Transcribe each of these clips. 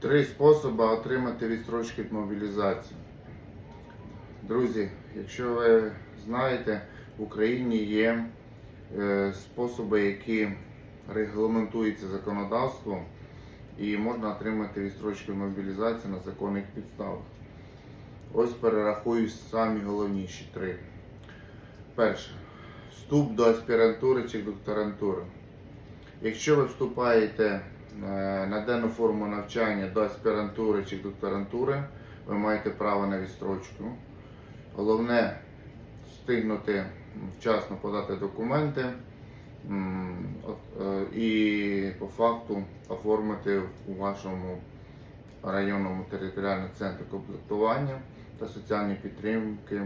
Три способи отримати відстрочки від мобілізації. Друзі, якщо ви знаєте, в Україні є е, способи, які регламентуються законодавством, і можна отримати відстрочку від мобілізації на законних підставах. Ось перерахую самі головніші три. Перше. Вступ до аспірантури чи докторантури. Якщо ви вступаєте на денну форму навчання до аспірантури чи докторантури, ви маєте право на відстрочку. Головне встигнути вчасно подати документи е, і по факту оформити у вашому районному територіальному центрі комплектування та соціальної підтримки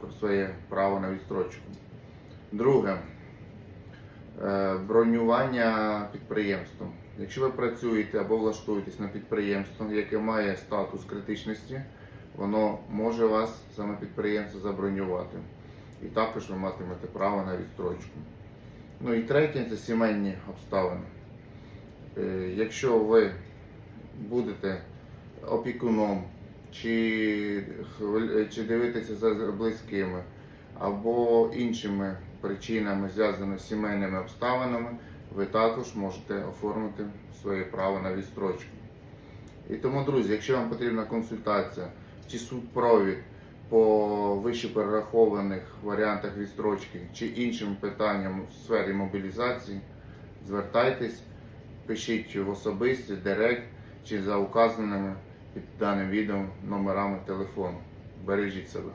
про своє право на відстрочку. Друге е, бронювання підприємством. Якщо ви працюєте або влаштуєтесь на підприємство, яке має статус критичності, воно може вас саме підприємство забронювати. І також ви матимете право на відстрочку. Ну і третє це сімейні обставини. Е, Якщо ви будете опікуном чи, чи дивитеся за близькими або іншими причинами, зв'язаними з сімейними обставинами, ви також можете оформити своє право на відстрочку. І тому, друзі, якщо вам потрібна консультація чи супровід по вище перерахованих варіантах відстрочки чи іншим питанням в сфері мобілізації, звертайтесь, пишіть в особисті, директ чи за указаними під даним відео номерами телефону. Бережіть себе.